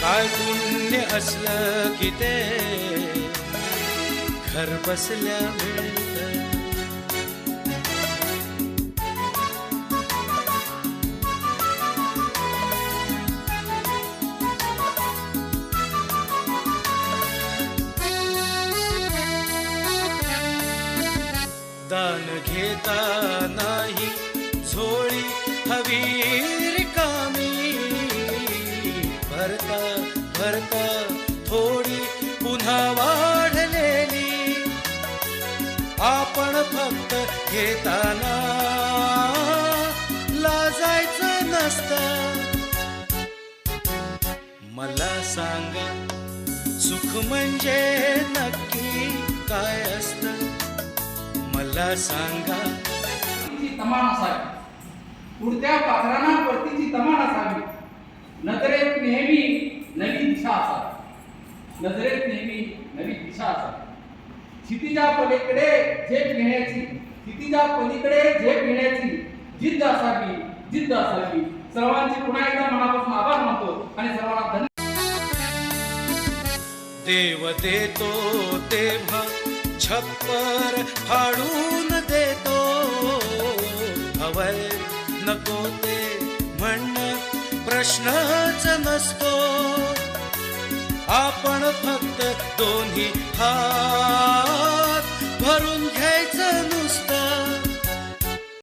काय पुण्य असलं की ते घर बसल्या मिळत. दान घेता नाही झोळी हवी रिकामी. भरता थोडी पुन्हा वाढलेली. आपण फक्त घेताना लाजायचं नसतं. मला सांगा सुख म्हणजे नक्की काय असतं? मला सांगा. तमाम तमान उडत्या परतीची तमान असावी नजरेत नेहमी नवी दिशा असावी नजरेत नेहमी नवी दिशा असावी क्षितिजा पलीकडे झेप घेण्याची. क्षितिजा पलीकडे झेप घेण्याची. जिद्द असावी जिद्द असावी. सर्वांची पुन्हा एकदा मनापासून आभार मानतो आणि सर्वांना धन्यवाद देव देतो तेव्हा छप्पर फाडून देतो. हवय नको ते म्हणणं प्रश्नच नसतो. आपण फक्त दोन्ही. हा.